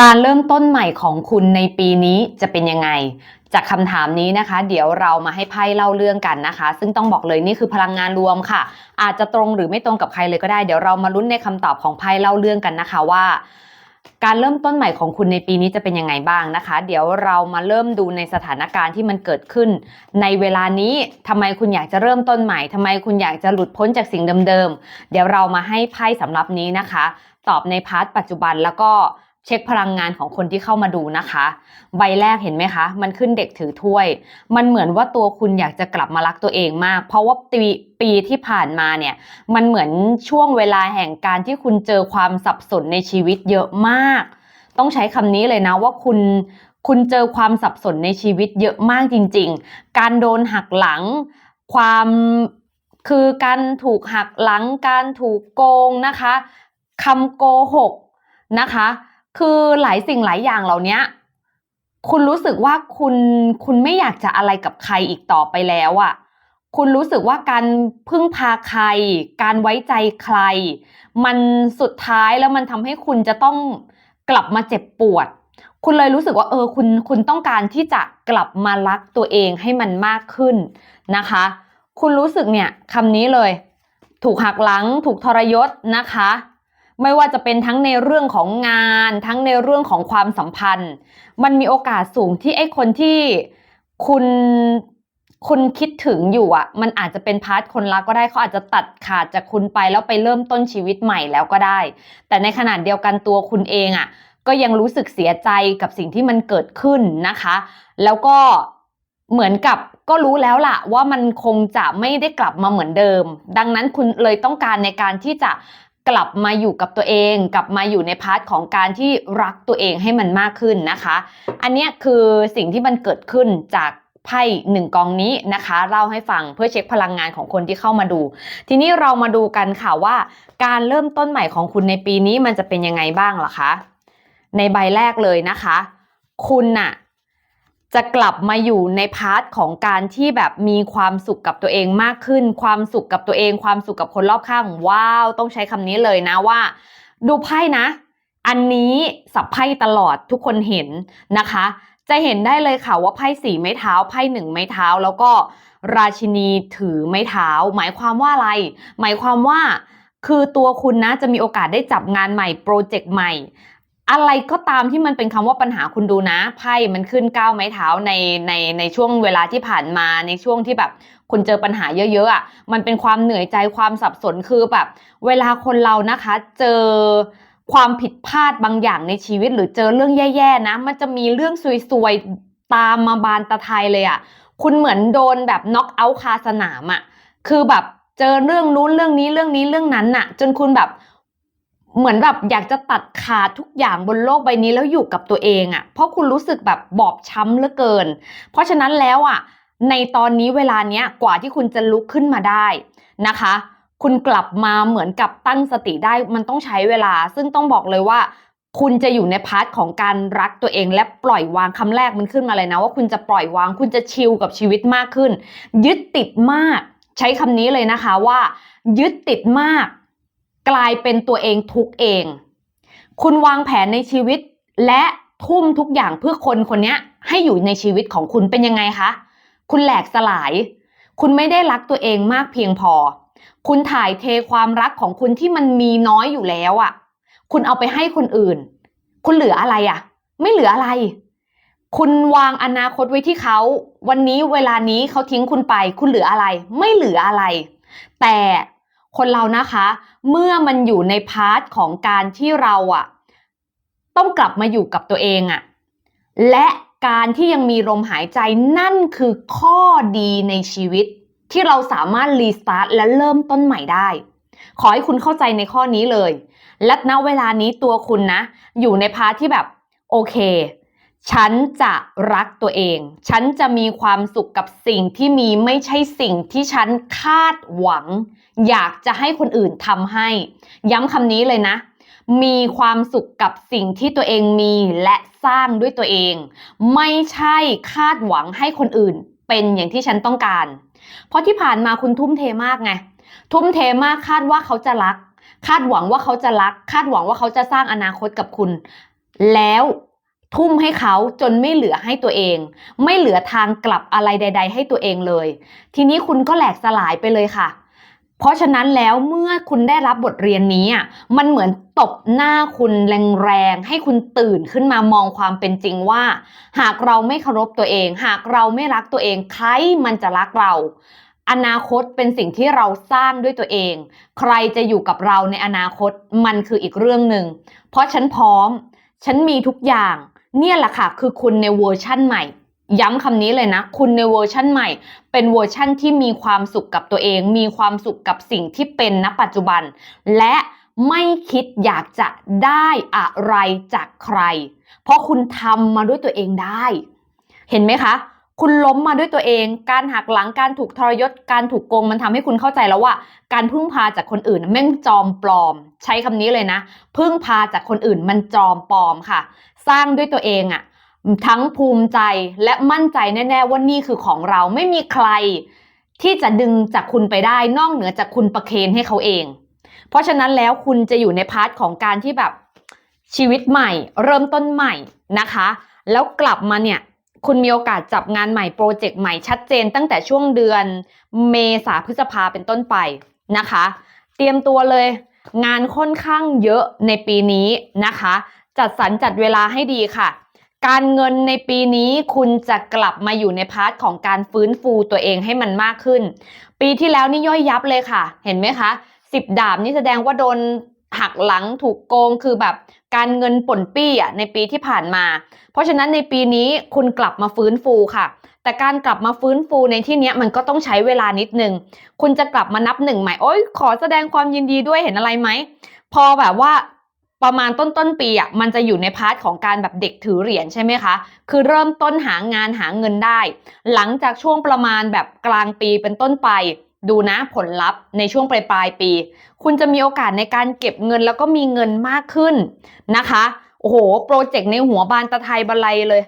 การเริ่มต้นใหม่ของคุณในปีนี้จะเป็นยังไง จากคำถามนี้นะคะ เดี๋ยวเรามาให้ไพ่เล่าเรื่องกันนะคะ ซึ่งต้องบอกเลยนี่คือพลังงานรวมค่ะ อาจจะตรงหรือไม่ตรงกับใครเลยก็ได้ เดี๋ยวเรามาลุ้นในคำตอบของไพ่เล่าเรื่องกันนะคะว่า การเริ่มต้นใหม่ของคุณในปีนี้จะเป็นยังไงบ้างนะคะ เดี๋ยวเรามาเริ่มดูในสถานการณ์ที่มันเกิดขึ้น ในเวลานี้ทำไมคุณอยากจะเริ่มต้นใหม่ทำไมคุณอยากจะหลุดพ้นจากสิ่งเดิมๆเดี๋ยวเรามาให้ไพ่สำหรับนี้นะคะ ตอบในพาร์ทปัจจุบันแล้วก็ เช็คพลังงานของคนที่เข้ามาดูนะคะ ใบแรกเห็นไหมคะ มันขึ้นเด็กถือถ้วย มันเหมือนว่าตัวคุณอยากจะกลับมารักตัวเองมาก เพราะว่าปีปีที่ผ่านมาเนี่ย มันเหมือนช่วงเวลาแห่งการที่คุณเจอความสับสนในชีวิตเยอะมาก ต้องใช้คำนี้เลยนะว่าคุณคุณเจอความสับสนในชีวิตเยอะมากจริง ๆ การโดนหักหลัง ความคือการถูกหักหลัง การถูกโกงนะคะคำโกหกนะคะ คือหลายสิ่งหลายอย่างเหล่านี้คุณรู้สึกว่าคุณคุณไม่อยากจะอะไรกับใครอีกต่อไปแล้วอะ่ะ คุณรู้สึกว่าการพึ่งพาใคร การไว้ใจใคร มันสุดท้ายแล้วมันทำให้คุณจะต้องกลับมาเจ็บปวด คุณเลยรู้สึกว่าเออคุณคุณต้องการที่จะกลับมารักตัวเองให้มันมากขึ้นนะคะ คุณรู้สึกเนี่ยคำนี้เลย ถูกหักหลัง ถูกทรยศนะคะ ไม่ว่าจะเป็นทั้งในเรื่องของงาน ทั้งในเรื่องของความสัมพันธ์ มันมีโอกาสสูงที่ไอ้คนที่คุณคุณคิดถึงอยู่อะมันอาจจะเป็นพาร์ทคนรักก็ได้เขาอาจจะตัดขาดจากคุณไปแล้วไปเริ่มต้นชีวิตใหม่แล้วก็ได้ แต่ในขณะเดียวกันตัวคุณเองอะก็ยังรู้สึกเสียใจกับสิ่งที่มันเกิดขึ้นนะคะ แล้วก็เหมือนกับก็รู้แล้วล่ะว่ามันคงจะไม่ได้กลับมาเหมือนเดิม ดังนั้นคุณเลยต้องการในการที่จะ กลับมาอยู่กับตัวเอง กลับมาอยู่ในพาร์ทของการที่รักตัวเองให้มันมากขึ้นนะคะ อันเนี้ยคือสิ่งที่มันเกิดขึ้นจากไพ่หนึ่งกองนี้นะคะเล่าให้ฟังเพื่อเช็คพลังงานของคนที่เข้ามาดู ทีนี้เรามาดูกันค่ะว่าการเริ่มต้นใหม่ของคุณในปีนี้มันจะเป็นยังไงบ้างล่ะคะ ในใบแรกเลยนะคะ คุณน่ะ จะกลับมาอยู่ในพาร์ทของการที่แบบมีความสุขกับตัวเองมากขึ้น ความสุขกับตัวเองความสุขกับคนรอบข้างว้าวต้องใช้คำนี้เลยนะว่า ดูไพ่นะ อันนี้สับไพ่ตลอดทุกคนเห็นนะคะ จะเห็นได้เลยค่ะว่าไพ่สี่ไม้เท้าไพ่หนึ่งไม้เท้า แล้วก็ราชินีถือไม้เท้า หมายความว่าอะไร หมายความว่าคือตัวคุณนะจะมีโอกาสได้จับงานใหม่โปรเจกต์ใหม่ อะไรก็ตามที่มันเป็นคำว่าปัญหาคุณดูนะไพ่มันขึ้นก้าวไม้เท้าในในในช่วงเวลาที่ผ่านมาในช่วงที่แบบคุณเจอปัญหาเยอะๆอะมันเป็นความเหนื่อยใจความสับสนคือแบบ เวลาคนเรานะคะ เจอความผิดพลาดบางอย่างในชีวิต หรือเจอเรื่องแย่ๆนะ มันจะมีเรื่องซวยๆตามมาบานตะไทยเลยอะคุณเหมือนโดนแบบน็อกเอาท์คาสนามอะคือแบบเจอเรื่องนู้นเรื่องนี้เรื่องนี้เรื่องนั้นน่ะ จนคุณแบบ เหมือนแบบอยากจะตัดขาดทุกอย่างบนโลกใบนี้แล้วอยู่กับตัวเองอะ่ะ เพราะคุณรู้สึกแบบบอบช้ำเหลือเกิน เพราะฉะนั้นแล้วอะ่ะ ในตอนนี้เวลาเนี้ยกว่าที่คุณจะลุกขึ้นมาได้นะคะ คุณกลับมาเหมือนกับตั้งสติได้มันต้องใช้เวลา ซึ่งต้องบอกเลยว่า คุณจะอยู่ในพาร์ทของการรักตัวเอง และปล่อยวางคำแรกมันขึ้นมาเลยนะ ว่าคุณจะปล่อยวางคุณจะชิลกับชีวิตมากขึ้น ยึดติดมาก ใช้คำนี้เลยนะคะว่า ยึดติดมาก กลายเป็นตัวเองทุกเอง คุณวางแผนในชีวิต และทุ่มทุกอย่างเพื่อคนคนนี้ให้อยู่ในชีวิตของคุณเป็นยังไงคะ คุณแหลกสลาย คุณไม่ได้รักตัวเองมากเพียงพอ คุณถ่ายเทความรักของคุณที่มันมีน้อยอยู่แล้วอะ่ะ คุณเอาไปให้คนอื่น คุณเหลืออะไรอะ่ะ ไม่เหลืออะไร คุณวางอนาคตไว้ที่เขา วันนี้เวลานี้เขาทิ้งคุณไป คุณเหลืออะไร ไม่เหลืออะไร แต่ คนเรานะคะ เมื่อมันอยู่ในพาร์ทของการที่เราอะต้องกลับมาอยู่กับตัวเองอะและการที่ยังมีลมหายใจนั่นคือข้อดีในชีวิต ที่เราสามารถรีสตาร์ทและเริ่มต้นใหม่ได้ ขอให้คุณเข้าใจในข้อนี้เลย และณเวลานี้ตัวคุณนะ อยู่ในพาร์ทที่แบบโอเค ฉันจะรักตัวเอง ฉันจะมีความสุขกับสิ่งที่มีไม่ใช่สิ่งที่ฉันคาดหวัง อยากจะให้คนอื่นทำให้ ย้ำคำนี้เลยนะ มีความสุขกับสิ่งที่ตัวเองมีและสร้างด้วยตัวเอง ไม่ใช่คาดหวังให้คนอื่น เป็นอย่างที่ฉันต้องการ เพราะที่ผ่านมาคุณทุ่มเทมากไง ทุ่มเทมากคาดว่าเขาจะรัก คาดหวังว่าเขาจะรัก คาดหวังว่าเขาจะสร้างอนาคตกับคุณ แล้ว ทุ่มให้เขาจนไม่เหลือให้ตัวเอง ไม่เหลือทางกลับอะไรใด ๆ ให้ตัวเองเลย ทีนี้คุณก็แหลกสลายไปเลยค่ะ เพราะฉะนั้นแล้วเมื่อคุณได้รับบทเรียนนี้มันเหมือนตบหน้าคุณแรงๆให้คุณตื่นขึ้นมามองความเป็นจริงว่า หากเราไม่เคารพตัวเอง หากเราไม่รักตัวเองใครมันจะรักเราอนาคตเป็นสิ่งที่เราสร้างด้วยตัวเอง ใครจะอยู่กับเราในอนาคตมันคืออีกเรื่องหนึ่ง เพราะฉันพร้อม ฉันมีทุกอย่าง เนี่ยแหละค่ะ คือคุณในเวอร์ชั่นใหม่ ย้ำคำนี้เลยนะ คุณในเวอร์ชั่นใหม่ เป็นเวอร์ชั่นที่มีความสุขกับตัวเอง มีความสุขกับสิ่งที่เป็นณปัจจุบัน และไม่คิดอยากจะได้อะไรจากใคร เพราะคุณทำมาด้วยตัวเองได้ เห็นไหมคะ คุณล้มมาด้วยตัวเอง การหักหลัง การถูกทรยศ การถูกโกง มันทำให้คุณเข้าใจแล้วว่า การพึ่งพาจากคนอื่นแม่งจอมปลอม ใช้คำนี้เลยนะ พึ่งพาจากคนอื่นมันจอมปลอมค่ะ สร้างด้วยตัวเองอะทั้งภูมิใจและมั่นใจแน่ ๆ ว่านี่คือของเราไม่มีใครที่จะดึงจากคุณไปได้นอกเหนือจากคุณประเคนให้เขาเอง เพราะฉะนั้นแล้วคุณจะอยู่ในพาร์ทของการที่แบบชีวิตใหม่ เริ่มต้นใหม่นะคะ แล้วกลับมาเนี่ยคุณมีโอกาสจับงานใหม่โปรเจกต์ใหม่ชัดเจนตั้งแต่ช่วงเดือนเมษาพฤษภาเป็นต้นไปนะคะ เตรียมตัวเลยงานค่อนข้างเยอะในปีนี้นะคะ จัดสรรจัดเวลาให้ดีค่ะ การเงินในปีนี้คุณจะกลับมาอยู่ในพาร์ทของการฟื้นฟูตัวเองให้มันมากขึ้น ปีที่แล้วนี่ย่อยยับเลยค่ะ เห็นไหมคะสิบดาบนี่แสดงว่าโดนหักหลังถูกโกงคือแบบการเงินป่นปี้อะในปีที่ผ่านมา เพราะฉะนั้นในปีนี้คุณกลับมาฟื้นฟูค่ะ แต่การกลับมาฟื้นฟูในที่นี้มันก็ต้องใช้เวลานิดนึง คุณจะกลับมานับหนึ่งใหม่ โอ๊ยขอแสดงความยินดีด้วยเห็นอะไรไหม พอแบบว่า ประมาณต้นต้นปีอะมันจะอยู่ในพาร์ทของการแบบเด็กถือเหรียญใช่ไหมคะ คือเริ่มต้นหางานหาเงินได้ หลังจากช่วงประมาณแบบกลางปีเป็นต้นไป ดูนะผลลัพธ์ในช่วงปลายปลายปี คุณจะมีโอกาสในการเก็บเงินแล้วก็มีเงินมากขึ้นนะคะโอ้โหโปรเจกต์ในหัวบานตะไทยบะไลเลย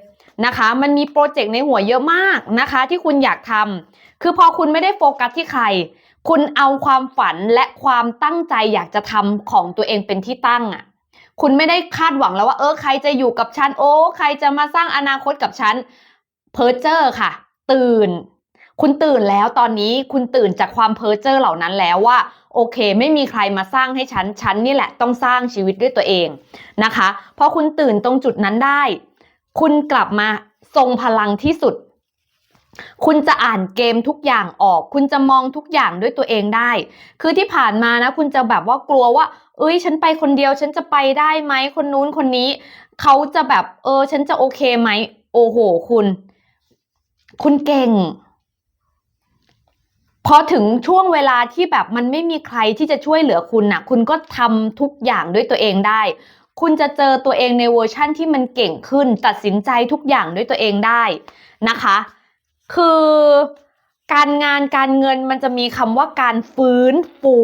นะคะ มันมีโปรเจกต์ในหัวเยอะมากนะคะ ที่คุณอยากทำคือพอคุณไม่ได้โฟกัสที่ใคร คุณเอาความฝันและความตั้งใจอยากจะทำของตัวเองเป็นที่ตั้งอะ่ะ คุณไม่ได้คาดหวังแล้วว่าเออใครจะอยู่กับฉันโอ้ใครจะมาสร้างอนาคตกับฉันเพอร์เจอร์ค่ะ ตื่น คุณตื่นแล้วตอนนี้คุณตื่นจากความเพ้อเจ้อเหล่านั้นแล้วว่า โอเค ไม่มีใครมาสร้างให้ฉันฉันนี่แหละต้องสร้างชีวิตด้วยตัวเองนะคะพอคุณตื่นตรงจุดนั้นได้ คุณกลับมาทรงพลังที่สุด คุณจะอ่านเกมทุกอย่างออก คุณจะมองทุกอย่างด้วยตัวเองได้ คือที่ผ่านมานะ คุณจะแบบว่ากลัวว่า เอ้ย ฉันไปคนเดียว ฉันจะไปได้ไหม คนนู้นคนนี้ เขาจะแบบ เออ ฉันจะโอเคไหม โอ้โห คุณ คุณเก่ง พอถึงช่วงเวลาที่แบบมันไม่มีใครที่จะช่วยเหลือคุณน่ะ คุณก็ทำทุกอย่างด้วยตัวเองได้ คุณจะเจอตัวเองในเวอร์ชั่นที่มันเก่งขึ้น ตัดสินใจทุกอย่างด้วยตัวเองได้นะคะ คือการงานการเงินมันจะมีคำว่าการฟื้นฟู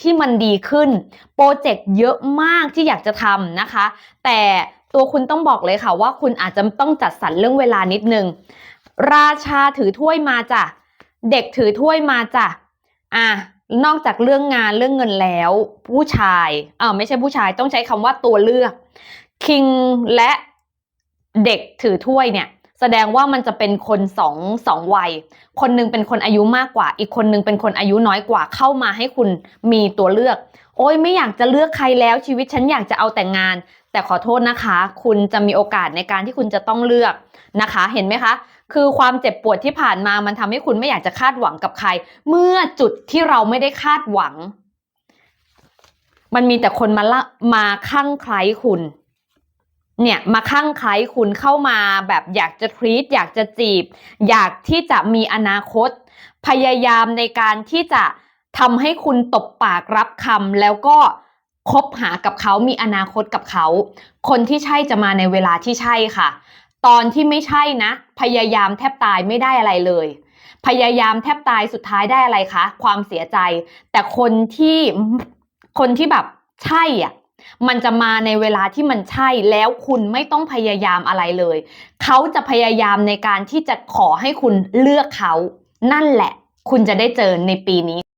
ที่มันดีขึ้น โปรเจกต์เยอะมากที่อยากจะทำนะคะ แต่ตัวคุณต้องบอกเลยค่ะว่าคุณอาจจะต้องจัดสรรเรื่องเวลานิดนึง ราชาถือถ้วยมาจ้ะ เด็กถือถ้วยมาจ้ะ อะ นอกจากเรื่องงานเรื่องเงินแล้ว ผู้ชายอ่าไม่ใช่ผู้ชายต้องใช้คำว่าตัวเลือก คิงและเด็กถือถ้วยเนี่ย แสดงว่ามันจะเป็นคนสองสองวัย คนหนึงเป็นคนอายุมากกว่า อีกคนหนึงเป็นคนอายุน้อยกว่าเข้ามาให้คุณมีตัวเลือก โอ้ยไม่อยากจะเลือกใครแล้วชีวิตฉันอยากจะเอาแต่งงาน แต่ขอโทษนะคะ คุณจะมีโอกาสในการที่คุณจะต้องเลือกนะคะ เห็นไหมคะ คือความเจ็บปวดที่ผ่านมามันทำให้คุณไม่อยากจะคาดหวังกับใคร เมื่อจุดที่เราไม่ได้คาดหวัง มันมีแต่คนมาละมาคลั่งไคล้คุณ เนี่ยมาคลั่งไคล้คุณเข้ามาแบบอยากจะทรีตอยากจะจีบ อยากที่จะมีอนาคต พยายามในการที่จะทำให้คุณตบปากรับคำแล้วก็คบหากับเขามีอนาคตกับเขา คนที่ใช่จะมาในเวลาที่ใช่ค่ะ ตอนที่ไม่ใช่นะ พยายามแทบตายไม่ได้อะไรเลย พยายามแทบตายสุดท้ายได้อะไรคะ ความเสียใจ แต่คนที่คนที่แบบใช่อะ มันจะมาในเวลาที่มันใช่แล้วคุณไม่ต้องพยายามอะไรเลย เขาจะพยายามในการที่จะขอให้คุณเลือกเขา นั่นแหละ คุณจะได้เจอในปีนี้